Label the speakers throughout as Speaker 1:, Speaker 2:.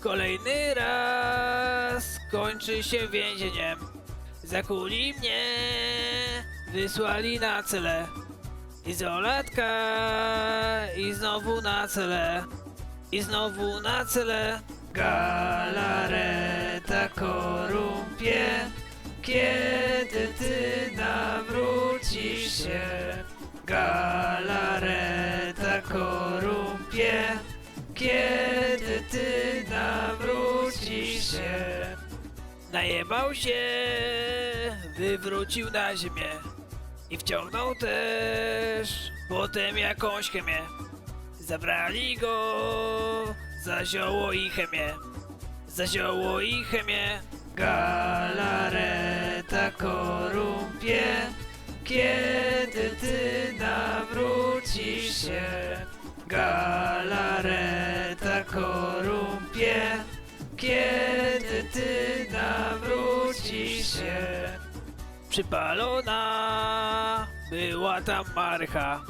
Speaker 1: Kolejny raz kończy się więzieniem. Zakuli mnie, wysłali na cele. Izolatka i znowu na cele. I znowu na cele. Galareta korumpie, kiedy ty nawrócisz się. Galareta korumpie, kiedy się. Najebał się, wywrócił na ziemię i wciągnął też potem jakąś chemię. Zabrali go za zioło i chemię, za zioło i chemię. Galareta korumpie, kiedy ty nawrócisz się. Galareta korumpie, kiedy Przypalona. Była tam marcha,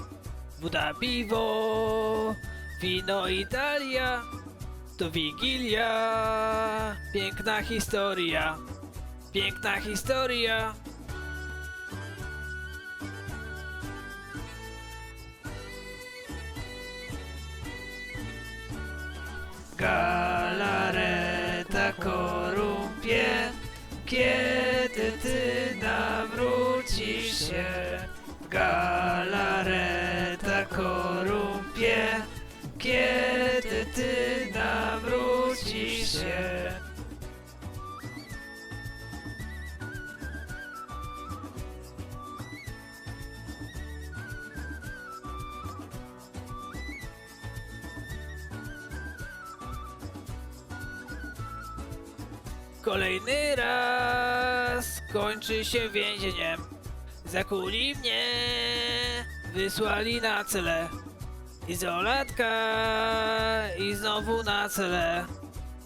Speaker 1: woda, piwo, wino Italia, to Wigilia, piękna historia, piękna historia. Galareta korumpie, nawrócisz się. Galareta korumpie, kiedy ty nawrócisz się. Kolejny raz kończy się więzieniem. Zakuli mnie, wysłali na cele. Izolatka i znowu na cele.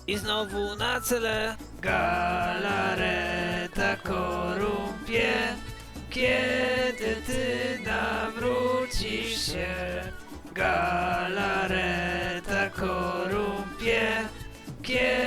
Speaker 1: I znowu na cele. Galareta korumpie, kiedy ty nawrócisz się. Galareta korumpie, kiedy